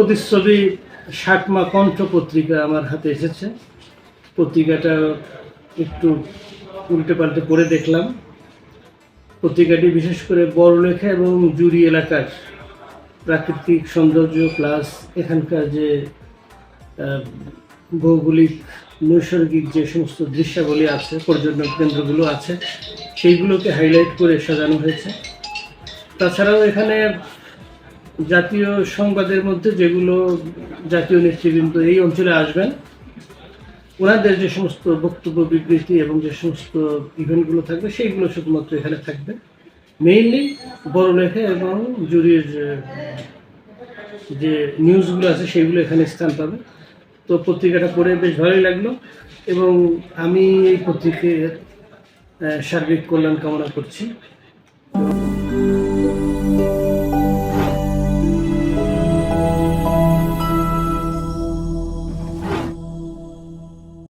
প্রতিচ্ছবি ষাটমা কণ্ঠ পত্রিকা আমার হাতে এসেছে। পত্রিকাটা একটু উল্টে পাল্টে পড়ে দেখলাম। পত্রিকাটি বিশেষ করে বড়লেখা এবং জুড়ি এলাকার প্রাকৃতিক সৌন্দর্য প্লাস এখানকার যে ভৌগোলিক, নৈসর্গিক যে সমস্ত দৃশ্যাবলী আছে, পর্যটন কেন্দ্রগুলো আছে, সেইগুলোকে হাইলাইট করে সাজানো হয়েছে। তাছাড়াও এখানে জাতীয় সংবাদের মধ্যে যেগুলো জাতীয় নেতৃবৃন্দ এই অঞ্চলে আসবেন, ওনাদের যে সমস্ত বক্তব্য, বিবৃতি এবং যে সমস্ত ইভেন্টগুলো থাকবে, সেইগুলো শুধুমাত্র এখানে থাকবে। মেইনলি বড়লেখা এবং জুরির যে নিউজগুলো আছে সেগুলো এখানে স্থান পাবে। তো পত্রিকাটা পড়ে বেশ ভালোই লাগল এবং আমি এই পত্রিকার সার্বিক কল্যাণ কামনা করছি।